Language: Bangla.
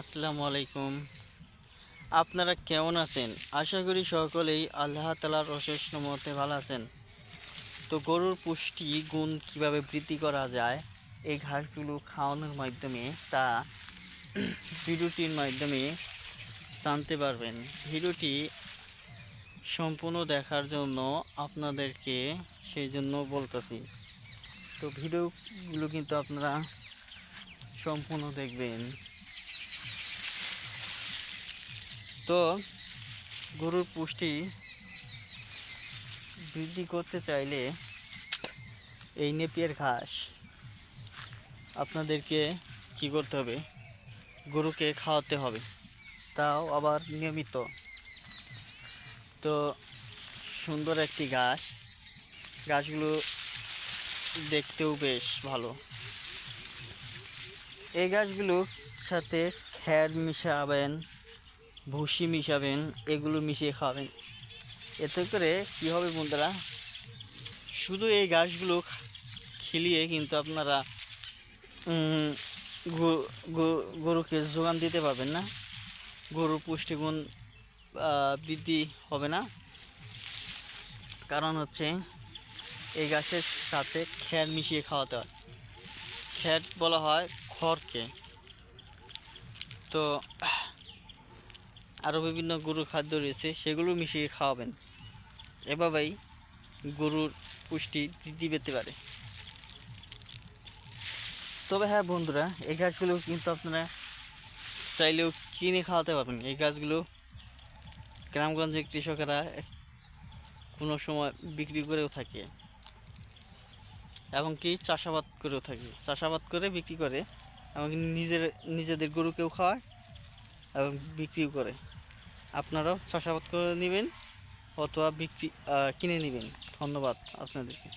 আসসালামু আলাইকুম। আপনারা কেমন আছেন? আশা করি সকলেই আল্লাহ তালার অশেষ মতে ভালো আছেন। তো গরুর পুষ্টি, গুণ কীভাবে বৃদ্ধি করা যায়, এই ঘাসগুলো খাওয়ানোর মাধ্যমে তা ভিডিওটির মাধ্যমে জানতে পারবেন। ভিডিওটি সম্পূর্ণ দেখার জন্য আপনাদেরকে সেই জন্য বলতেছি। তো ভিডিওগুলো কিন্তু আপনারা সম্পূর্ণ দেখবেন। তো গরুর পুষ্টি বৃদ্ধি করতে চাইলে এই নেপিয়ার ঘাস আপনাদেরকে কি করতে হবে? গরুকে খাওয়াতে হবে। তাও আবার নিয়মিত। তো সুন্দর একটি ঘাস। গাছগুলো দেখতেও বেশ ভালো। এই গাছগুলোর সাথে খ্যার মিশাবেন। ভুসি মিশাবেন এগুলো মিশিয়ে খাওয়াবেন। এতে করে কী হবে বন্ধুরা? শুধু এই গাছগুলো খেলিয়ে কিন্তু আপনারা গরুকে যোগান দিতে পারবেন না। গরুর পুষ্টিগুণ বৃদ্ধি হবে না। কারণ হচ্ছে, এই গাছের সাথে খ্যার মিশিয়ে খাওয়াতে হয়। খ্যার বলা হয় খড়কে। তো আরও বিভিন্ন গরুর খাদ্য রয়েছে, সেগুলো মিশিয়ে খাওয়াবেন। এভাবেই গরুর পুষ্টি বৃদ্ধি পেতে পারে। তবে হ্যাঁ বন্ধুরা, এই গাছগুলো কিন্তু আপনারা চাইলেও কিনে খাওয়াতে পারবেন। এই গাছগুলো গ্রামগঞ্জের কৃষকেরা কোনো সময় বিক্রি করেও থাকে এমনকি চাষাবাদ করেও থাকে। চাষাবাদ করে বিক্রি করে এমনকি নিজের নিজেদের গরুকেও খাওয়ায় এবং বিক্রিও করে। আপনারাও চাষাবাদ করে নেবেন অথবা বিক্রি কিনে নেবেন। ধন্যবাদ আপনাদেরকে।